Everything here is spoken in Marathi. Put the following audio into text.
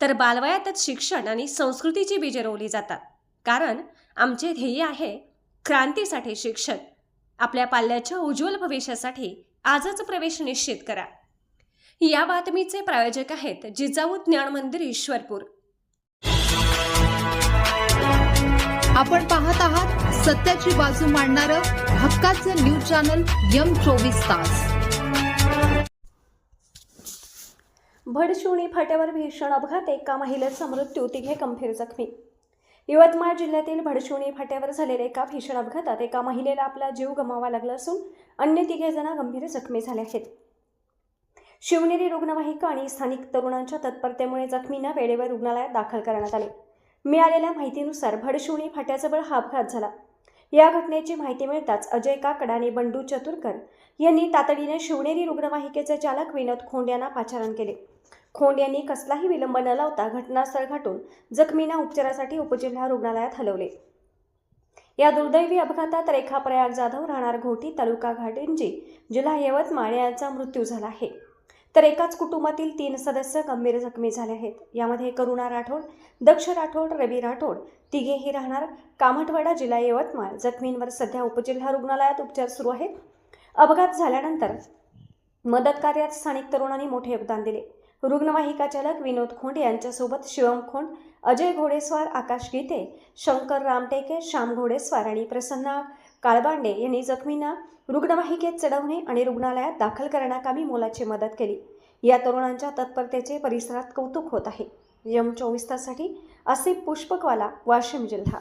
तर बालवयातच शिक्षण आणि संस्कृतीची बीजे रोवली जातात. कारण आमचे ध्येय आहे क्रांतीसाठी शिक्षण. आपल्या पाल्याच्या उज्ज्वल भविष्यासाठी आजच प्रवेश निश्चित करा. या बातमीचे प्रायोजक आहेत जिजाऊ ज्ञान मंदिर ईश्वरपूर. आपण पाहत आहात सत्याची बाजू मांडणारं हक्काचं न्यूज चॅनल यम चोवीस तास. भडशिवणी फाट्यावर भीषण अपघात एका महिलेचा मृत्यू तिघे गंभीर जखमी. यवतमाळ जिल्ह्यातील भडशिवणी फाट्यावर झालेल्या एका भीषण अपघातात एका महिलेला आपला जीव गमावा लागला असून अन्य तिघे जण गंभीर जखमी झाले आहेत. शिवनेरी रुग्णवाहिका आणि स्थानिक तरुणांच्या तत्परतेमुळे जखमींना वेळेवर रुग्णालयात दाखल करण्यात आले. मिळालेल्या माहितीनुसार भडशिवणी फाट्याजवळ हा अपघात झाला. या घटनेची माहिती मिळताच अजय काकड आणि बंडू चतुरकर यांनी तातडीने शिवनेरी रुग्णवाहिकेचे चालक विनोद खोंड यांना पाचारण केले. खोंड यांनी कसलाही विलंब न लावता घटनास्थळ गाठून जखमींना उपचारासाठी उपजिल्हा रुग्णालयात हलवले. या दुर्दैवी अपघातात रेखा प्रयाग जाधव राहणार घोटी तालुका घाटिंजी जिल्हा यवतमाळ यांचा मृत्यू झाला आहे. तर एकाच कुटुंबातील तीन सदस्य गंभीर जखमी झाले आहेत. यामध्ये करुणा राठोड दक्ष राठोड रवी राठोड तिघेही राहणार. कामठवाडा जिल्हा यवतमाळ जखमींवर सध्या उपजिल्हा रुग्णालयात उपचार सुरू आहेत. अपघात झाल्यानंतर मदत कार्यात स्थानिक तरुणांनी मोठे योगदान दिले. रुग्णवाहिका चालक विनोद खोंड यांच्यासोबत शिवम खोंड अजय घोडेस्वार आकाश गीते शंकर रामटेके श्याम घोडेस्वार आणि प्रसन्ना काळबांडे यांनी जखमींना रुग्णवाहिकेत चढवणे आणि रुग्णालयात दाखल करण्याकामी मोलाची मदत केली. या तरुणांच्या तत्परतेचे परिसरात कौतुक होत आहे. यम चोवीस ताससाठी असे पुष्पकवाला वाशिम जिल्हा.